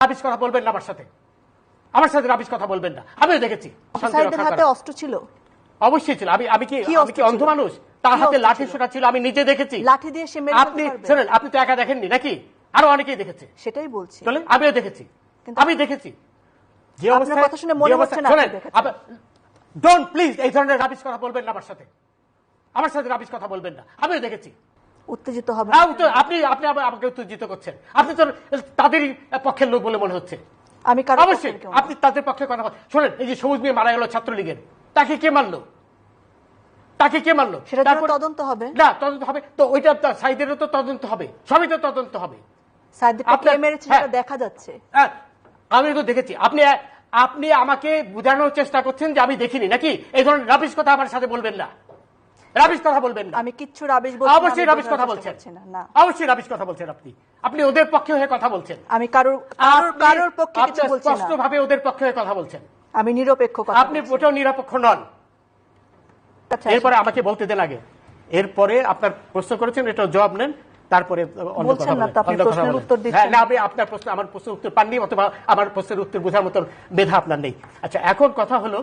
Rubbish কথা বলবেন না আমার সাথে। আমার সাথে রাবিশ কথা বলবেন না। আমিও দেখেছি। হাতে অস্ত্র ছিল। অবশ্যই ছিল। আমি আমি কি আমি কি অন্ধ মানুষ? তার হাতে লাঠি? সোটা ছিল আমি নিজে দেখেছি। লাঠি দিয়ে সে মেরে আপনি শুনেন আপনি তো একা দেখেননি নাকি? আরও অনেকেই দেখেছে। সেটাই বলছি। চলে আমিও দেখেছি। আমি দেখেছি। যে অবস্থায় কথা শুনে মনে হচ্ছে না শোনেন, ডোন্ট প্লিজ এই ধরনের রাবিশ কথা বলবেন না আমার সাথে। আমার সাথে রাবিশ কথা বলবেন না। আমিও দেখেছি। উত্তেজিত হবে। হ্যাঁ, আপনি আপনি আমাকে উত্তেজিত করছেন। আপনি তো তাদেরই পক্ষের লোক বলে মনে হচ্ছে। আমি অবশ্যই। আপনি তাদের পক্ষে কথা শোনেন এই যে সবুজ মেয়ে মারা গেল ছাত্রলীগের তাকে কে মারলো? তাকে কে মারলো? তদন্ত হবে। না তদন্ত হবে। তো ওইটা সাইদেরও তো তদন্ত হবে। সবই তো তদন্ত হবে। হ্যাঁ। দেখা যাচ্ছে। হ্যাঁ, আমি তো দেখেছি। আপনি আপনি আমাকে বোঝানোর চেষ্টা করছেন যে আমি দেখিনি নাকি? এই ধরনের রাবিশ কথা আমার সাথে বলবেন না। রাবিশ কথা বলবেন না। আমি কিচ্ছু রাবিশ বলছি অবশ্যই রাবিশ কথা বলছেন। না, অবশ্যই রাবিশ কথা বলছেন আপনি। আপনি ওদের পক্ষে হয়ে কথা বলছেন। আমি কারোর কারোর কারোর পক্ষে কিছু বলছি না। স্পষ্টভাবে ওদের পক্ষে হয়ে কথা বলছেন। আমি নিরপেক্ষ কথা আপনি। ওটাও নিরপেক্ষ নন। আচ্ছা, এরপরে আমাকে বলতে দেন আগে। এরপরে আপনার প্রশ্ন করেছেন এটা জবাব নেন তারপরে অন্য বলছেন কথা বলেন, তো, আপনি প্রশ্নের উত্তর দিচ্ছেন। না আপনি আপনার প্রশ্ন আমার প্রশ্নের উত্তর পাননি অথবা আমার প্রশ্নের উত্তর বোঝার মতন মেধা আপনার নেই। আচ্ছা এখন কথা হলো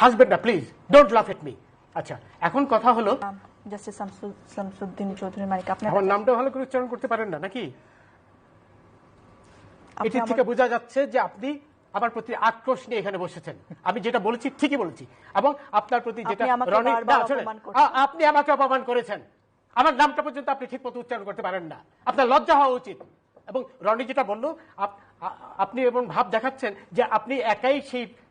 হাসবেন না প্লিজ ডোন্ট লাফ এট মি আচ্ছা এখন কথা হলো জাস্টিস শামসুদ্দিন চৌধুরী মানিক আপনি আমার নামটা ভালো করে উচ্চারণ করতে পারেন না নাকি? এটি থেকে বোঝা যাচ্ছে যে আপনি আমার প্রতি আক্রোশ নিয়ে এখানে বসেছেন। আমি যেটা বলেছি ঠিকই বলেছি। এবং আপনার প্রতি যেটা আপনি আমাকে রনি- বারবার অপমান আপনি আমাকে অপমান করেছেন। আমার নামটা পর্যন্ত আপনি ঠিক মতো উচ্চারণ করতে পারেন না। আপনার লজ্জা হওয়া উচিত। এবং রনি যেটা বলল আপনি এবং ভাব দেখাচ্ছেন যে আপনি একাই সেই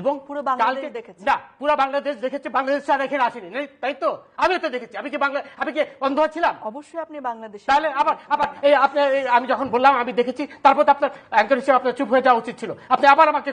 এবং পুরো বাংলাদেশ দেখেছি। না পুরো বাংলাদেশ দেখেছে বাংলাদেশ আর এখানে আসেনি? তাই তো আমি তো দেখেছি আমি কি বাংলা আমি কি অন্ধ ছিলাম অবশ্যই আপনি বাংলাদেশ তাহলে আবার আবার এই আপনি আমি যখন বললাম আমি দেখেছি তারপর আপনার একজন হিসেবে আপনার চুপ হয়ে যাওয়া উচিত ছিল আপনি আবার আমাকে